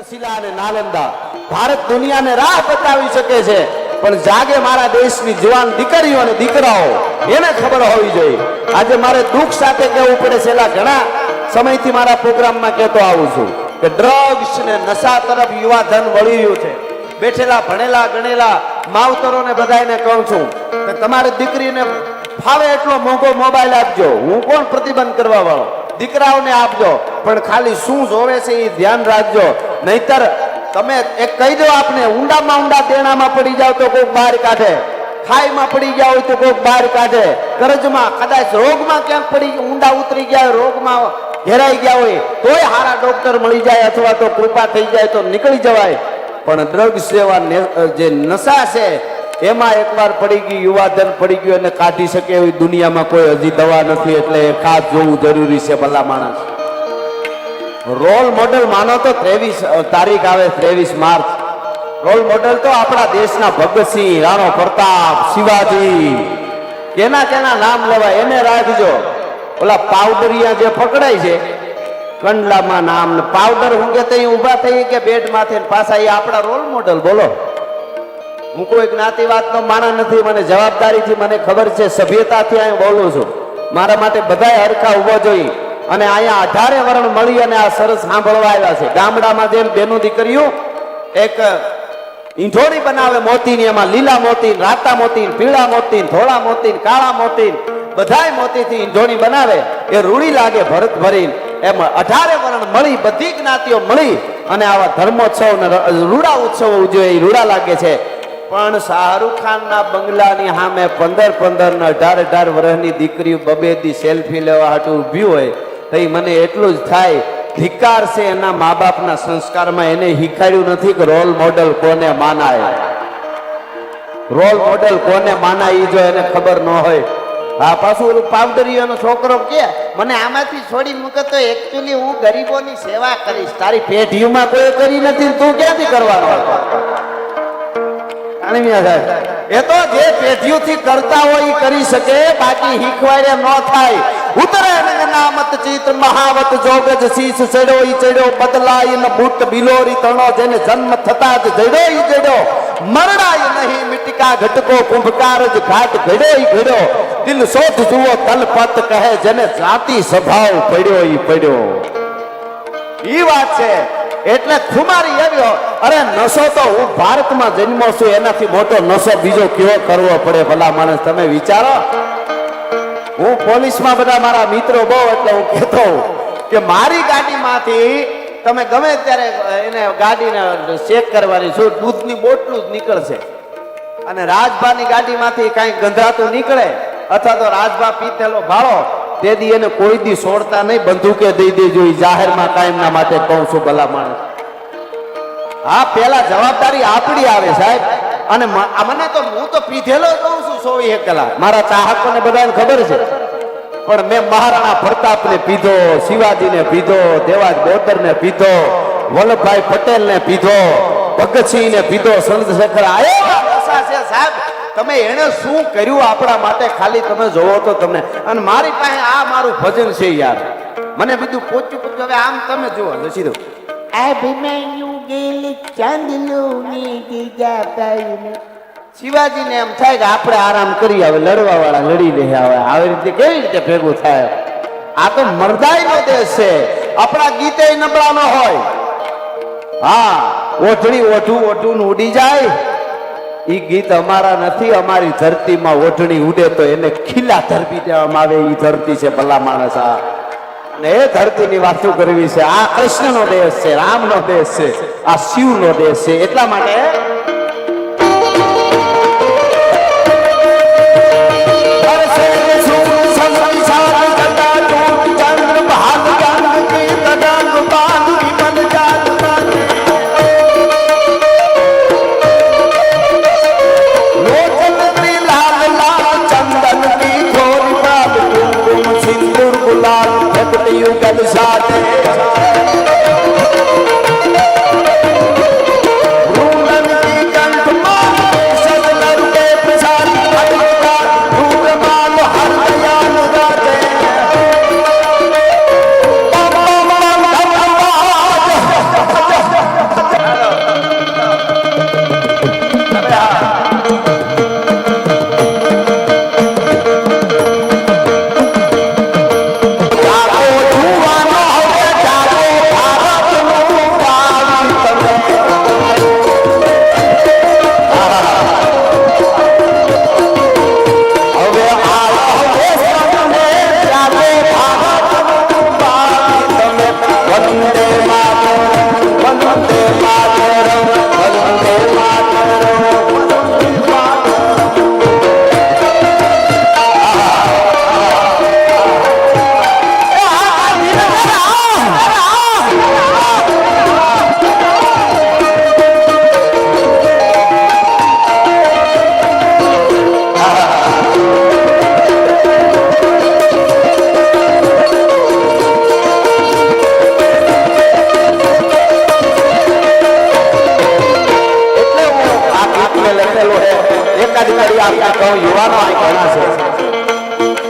તક્ષશિલા અને નાલંદા. ભારત દુનિયાને રાહ બતાવી શકે છે, પણ જાગે મારા દેશની જવાન દીકરીઓ અને દીકરાઓ, એને ખબર હોવી જોઈએ. આજે મારે દુઃખ સાથે કહેવું પડે છેલ્લા ઘણા સમયથી મારા પ્રોગ્રામમાં કહેતો આવું છું કે ડ્રગ્સ ને નશા તરફ યુવા ધન વળી રહ્યું છે. બેઠેલા, ભણેલા, ગણેલા, માવતરોને બધાને કહું છું કે તમારી દીકરીને ફાવે એટલો મોંઘો મોબાઈલ આપજો. હું કોણ પ્રતિબંધ કરવા વાળો? દીકરાઓને આપજો, પણ ખાલી શું જોવે છે એ ધ્યાન રાખજો. નહીતર તમે એક કહી દો આપને, ઊંડામાં ઊંડા તેણામાં પડી જાવ તો કોઈક બહાર કાઢે. ખાઈમાં પડી ગયા હોય તો કોઈક બહાર કાઢે. કરજમાં કદાચ રોગમાં ક્યાંક પડી, ઊંડા ઉતરી ગયા હોય, રોગમાં ઘેરાઈ ગયા હોય, તોય હારા ડોક્ટર મળી જાય અથવા તો કૃપા થઈ જાય તો નીકળી જવાય. પણ ડ્રગ સેવા જે નશા છે, એમાં એકવાર પડી ગઈ, યુવાધન પડી ગયું અને કાઢી શકે એવી દુનિયામાં કોઈ હજી દવા નથી, એટલે ખાસ જોવું જરૂરી છે ભલા માણસ. રોલ મોડેલ માનો તો ત્રેવીસ તારીખ આવે ત્રેવીસ માર્ચ. રોલ મોડેલ તો આપણા દેશના ભગતસિંહ, રાણો પ્રતાપ, શિવાજી. કેના કેના નામ લેવાય એને રાખજો. ઓલા પાવડરિયા જે પકડાય છે, કંડલામાં નામ, પાવડર ઊંઘે તઈ ઊભા થઈ કે બેડ માથે પાછા એ આપણા રોલ મોડેલ, બોલો. હું કોઈ જ્ઞાતિવાદનો માણસ નથી, મને જવાબદારીથી મને ખબર છે, સભ્યતાથી અહીં બોલું છું. મારા માટે બધાય હરખા ઊભો જોઈ. અને અહીંયા અઢારે વર્ણ મળી અને આ સરસ સાંભળવા આવ્યા છે. ગામડામાં જેમ બેનું દીકરીઓ એક ઈંઠોણી બનાવે મોતીની, એમાં લીલા મોતી, રાતા મોતી, પીળા મોતી, ધોળા મોતી, કાળા મોતી, બધાય મોતીથી ઈંઠોણી બનાવે. એ રૂડી લાગે ભરત ભરીને એમ અઢારે વર્ણ મળી, બધી જ્ઞાતિઓ મળી અને આવા ધર્મોત્સવ રૂડા ઉત્સવ ઉજવે, એ રૂડા લાગે છે. પણ શાહરુખ ખાનના બંગલાની સામે પંદર પંદર ને અઢાર અઢાર વર્ષની દીકરીઓ બબે દી સેલ્ફી લેવા હાટું ઊભી હોય તો મને એટલું જ થાય, ધિકાર છે એના મા બાપના સંસ્કારમાં, એને શીખાડ્યું નથી કે રોલ મોડલ કોને માનાય. રોલ મોડલ કોને માનાય જો એને ખબર ન હોય. હા, પાછું ઓલું છોકરો કે, મને આમાંથી છોડી મૂકે તો એકચ્યુઅલી હું ગરીબોની સેવા કરીશ. તારી પેઢીમાં કોઈ કરી નથી તું ક્યાંથી કરવાનો? સાહેબ, એ તો જે પેઢીઓથી કરતા હોય એ કરી શકે, બાકી શીખવાડે ન થાય. ઉતરે નામત ચિત મહાવત જોગજ શીશ ચડ્યો ઈ ચડ્યો બદલાય ન બુટ બિલોરી તણો જેને જન્મ થતા જ જડ્યો ઈ જડ્યો મરણાય નહીં મિટકા ઘટકો કુંભકાર જ ઘાટ ઘડ્યો ઈ ઘડ્યો દિલ શોધ જુઓ તલપત કહે જેને જાતિ સ્વભાવ પડ્યો ઈ પડ્યો ઈ વાત છે એટલે ખુમારી આવ્યો અરે નશો તો હું ભારતમાં જન્મો છું એનાથી મોટો નશો બીજો કેવો કરવો પડે ભલા માણસ તમે વિચારો હું પોલીસમાં બધા મારા મિત્રો બહુ એટલે હું કહેતો કે મારી ગાડીમાંથી તમે ગમે ત્યારે એને ગાડીને ચેક કરવાની શું, દૂધની બોટલું જ નીકળશે. અને રાજભાની ગાડીમાંથી કાંઈ ગંધરાતું નીકળે અથવા તો રાજભા પીતેલો ભાળો તે દી એને કોઈ દી છોડતા નહીં, બંદૂકે દઈ દેજો એ જાહેરમાં કાયમના માટે કહું છું ભલા માણસ. હા, પેલા જવાબદારી આપણી આવે સાહેબ. અને આ મને તો હું તો પીધેલો કહું છું સો એક કલાક. મારા ચાહકોને બધાને ખબર છે. પણ મેં મહારાણા પ્રતાપને પીધો, શિવાજીને પીધો, દેવાજ બોતરને પીધો, વલ્લભભાઈ પટેલને પીધો, ભગતસિંહને પીધો ચંદ્રશેખર સાહેબ. તમે એને શું કર્યું આપણા માટે? ખાલી તમે જોવો તો તમને. અને મારી પાસે આ મારું ભજન છે યાર. મને બીજું પોચું પોચું હવે આમ તમે જુઓ લસી દો અભિમન્યુ ગેલ ચાંદલુની દીજા પાઈને શિવાજીને એમ થાય કે આપણે આરામ કરી હવે લડવા વાળા લડી લે હવે. આવી રીતે કેવી રીતે ભેગું થાય? આ તો મરદાઈનો દેશ છે. આપણા ગીતે નબળા ન હોય. હા ઓઠડી ઓઢું ઓઢું ઉડી જાય. એ ગીત અમારા નથી, અમારી ધરતીમાં ઓઢણી ઉડે તો એને ખીલા ધરપી દેવામાં આવે. એ ધરતી છે ભલા માણસ આ. અને એ ધરતીની વાતો કરવી છે. આ કૃષ્ણનો દેશ છે, રામનો દેશ છે, આ શિવનો દેશ છે. એટલા માટે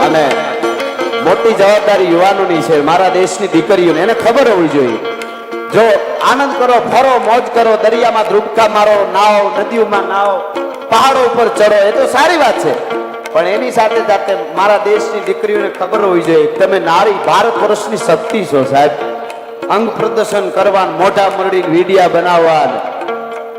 અને મોટી જવાબદારી યુવાનોની છે. મારા દેશની દીકરીઓને એને ખબર હોવી જોઈએ. જો આનંદ કરો, ફરો, મોજ કરો, દરિયામાં ધ્રુબકા મારો નાવ નદીઓમાં નાવ પહાડો ઉપર ચડો, એ તો સારી વાત છે. પણ એની સાથે સાથે મારા દેશની દીકરીઓને ખબર હોવી જોઈએ. તમે નારી ભારત વર્ષની શક્તિ છો, સાહેબ. અંગ પ્રદર્શન કરવા મોઢા મરડી વિડિયા બનાવવા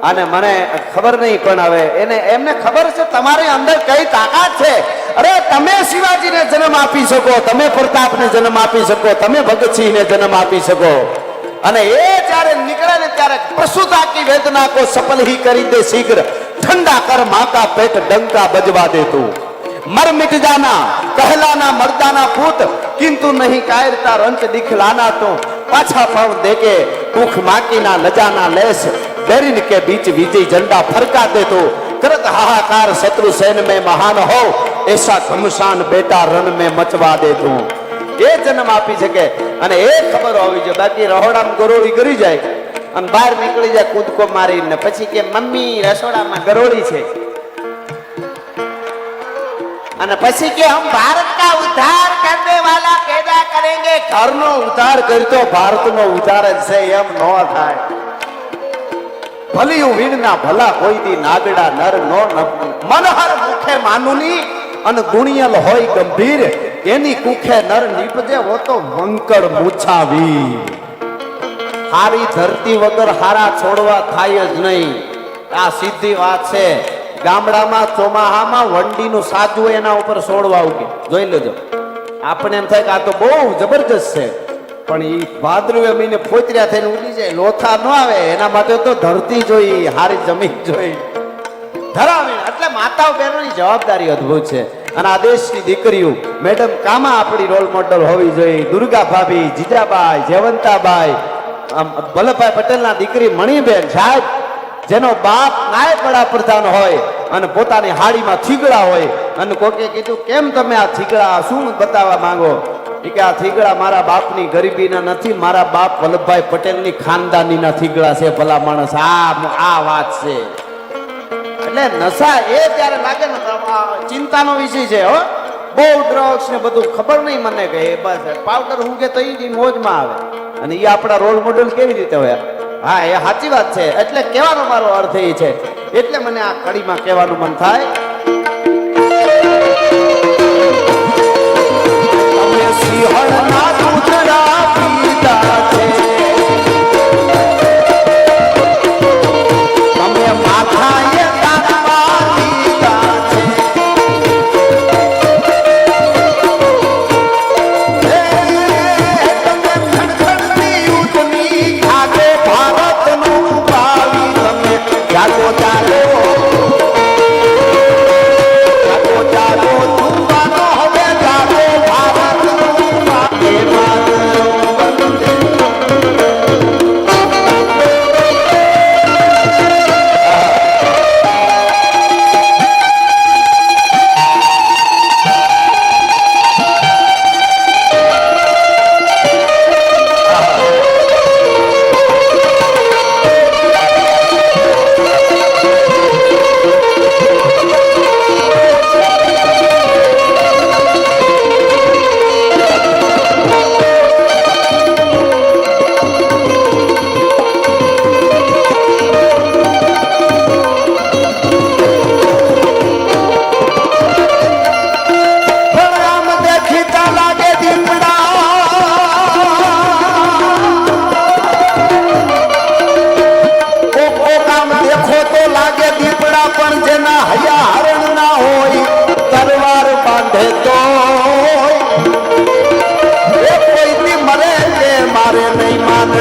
અને મને ખબર નહીં પણ હવે એને એમને ખબર છે તમારી અંદર કઈ તાકાત છે અરે તમે શિવાજીને જન્મ આપી શકો તમે પ્રતાપને જન્મ આપી શકો તમે ભગતસિંહને જન્મ આપી શકો અને એ જ્યારે નીકળે ને ત્યારે પ્રસુતા કી વેદના કો સફલ ही કરી દે શીઘ્ર ઠંડા કર मां का पेट डंका बजवा दे तू मर मिट जाना कहलाना मर्दाना पूत किंतु नहीं कायरता रंच दिखलाना तो पाछा पाव देके कुख माकीना लजाना लेस ડરીને કે બીચ વિજય ઝંડા ફરકા દે તો કરત હાહાકાર શત્રુ સેન મે મહાન હો એસા ઘમસાન બેટા રણ મે મચવા દે તું. એ જન્મ આપી શકે અને એ ખબર હોવી જોઈએ. બાકી રહોડામ ગરોળી કરી જાય અને બહાર નીકળી જાય કૂદકો મારીને. પછી કે મમ્મી, રસોડામાં ગરોળી છે. અને પછી કે હમ ભારત કા ઉદ્ધાર કરને વાલા પેદા કરેંગે. ઘરનો ઉદ્ધાર કરતો ભારતનો ઉદ્ધાર જ છે એમ ન થાય. ભલિયું વીણના ભલા કોઈ દી નાગડા નર નો મનહર મુખે માનુની અને ગુણિયલ હોય ગંભીર. એની કુખે નર નીપજે હો તો વંકડ મૂછાવી. હારી ધરતી વગર હારા છોડવા થાય જ નહીં. આ સીધી વાત છે. ગામડામાં, ચોમાહામાં વંડીનું સાજવું એના ઉપર છોડવા ઉગે. જોઈ લેજો. આપણે એમ થાય કે આ તો બહુ જબરજસ્ત છે. પણ એ ભાદરવે મહિને પોતર્યા થઈને ઉડી જાય. લોથા ન આવે, એના માટે તો ધરતી જોઈ, હારી જમીન જોઈ. ધરાવે, એટલે માતાઓ બહેનોની જવાબદારી અદ્ભુત છે. અને આ દેશની દીકરીઓ, મેડમ કામાં આપણી રોલ મોડલ હોવી જોઈએ. દુર્ગા ભાભી જીજાબાઈ, જયવંતાબાઈ વલ્લભભાઈ પટેલના દીકરી મણિબેન સાહેબ, જેનો બાપ નાયક વડાપ્રધાન હોય અને પોતાની હાડીમાં થીગડા હોય. અને કોકે કીધું, કેમ તમે આ થીગડા શું બતાવવા માંગો? કે આ થીગડા મારા બાપની ગરીબીના નથી, મારા બાપ વલ્લભભાઈ પટેલની ખાનદાનીના થીગડા છે ભલા માણસ. આ આ વાત છે. એટલે નશા એ ત્યારે લાગે ને ચિંતાનો વિષય છે, હો. બહુ ડ્રગ્સ ને બધું ખબર નહીં મને કે બસ પાવડર હું કે તો ઈ મોજમાં આવે. અને એ આપણા રોલ મોડેલ કેવી રીતે હોય? હા, એ સાચી વાત છે. એટલે કહેવાનો મારો અર્થ એ છે. એટલે મને આ કડીમાં કહેવાનું મન થાય. તમે સિંહણના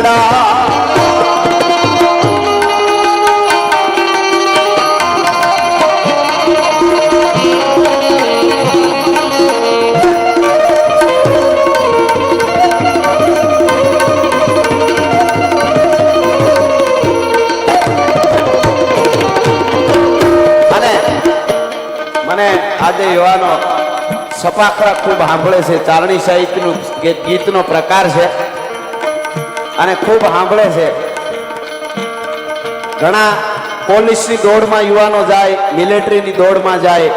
મને આજે યુવાનો સપાખરા ખૂબ સાંભળે છે. ચારણી સાહિત્યનું ગીત- ગીતનો પ્રકાર છે. અને ખૂબ સાંભળે છે. ઘણા પોલીસની દોડમાં યુવાનો જાય, મિલિટરીની દોડમાં જાય.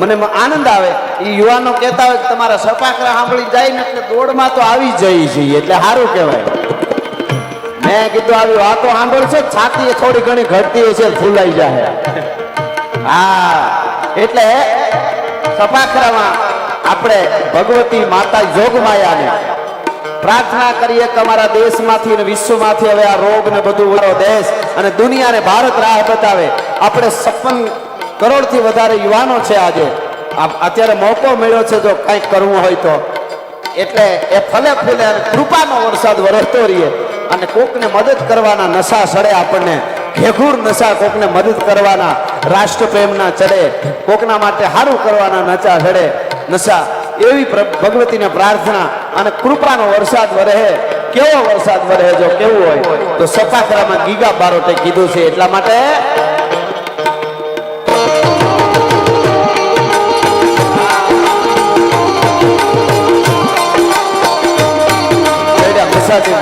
મને આનંદ આવે. એ યુવાનો કહેતા હોય તમારા સપાકરા સાંભળી જાય ને એટલે દોડમાં તો આવી જઈ છીએ, એટલે સારું કહેવાય. મેં કીધું, આવી વાતો સાંભળશે છાતી થોડી ઘણી ઘટતી હશે ફૂલાઈ જાય હા, એટલે સપાખરામાં આપણે ભગવતી માતા જોગમાયાને પ્રાર્થના કરીએ કે અમારા દેશમાંથી અને વિશ્વમાંથી હવે આ રોગ ને બધું વાળો દેશ અને દુનિયાને ભારત રાહ બતાવે. આપણે સપન કરોડથી વધારે યુવાનો છે આજે. અત્યારે મોકો મળ્યો છે જો કંઈક કરવું હોય તો. એટલે એ ફલે ફૂલે કૃપાનો વરસાદ વરસતો રહીએ અને કોકને મદદ કરવાના નશા સડે આપણને. ઘેઘૂર નશા કોકને મદદ કરવાના. રાષ્ટ્રપ્રેમના ચડે. કોકના માટે સારું કરવાના નશા ચડે નશા. એવી ભગવતીને પ્રાર્થના. અને કૃપાનો વરસાદ વરહે, કેવો વરસાદ વરહે જો કેવું હોય, તો સપાખરામાં ગીગા બારોટે કીધું છે એટલા માટે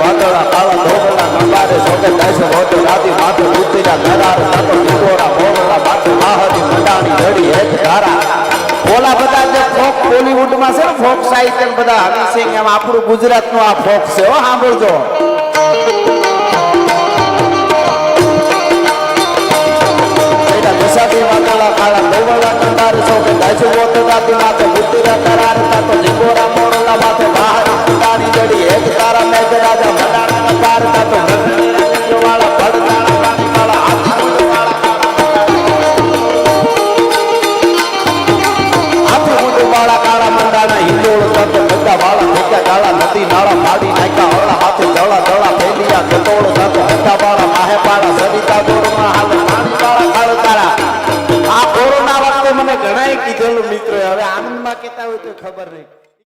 વાદળા કાળા ધોબળા નંબારે સોકે દાસે હોતે બધા ફોક બોલીવુડમાં છે ને, ફોક સાહિત્ય બધા હનીસિંહ એમ આપણું ગુજરાતનું આ ફોક છે, હો, સાંભળજો. કસાથી વાદળા કાળા ધોબળા નંબારે સોકે દાસે હોતે રાતી માથે ઉતરીના નરાર સાતો ટીકોરા મોગળા માથે માહરી મંડાણી ઘડી હેત ધારા મેઘ રાજા મંડાણા પાર સાતો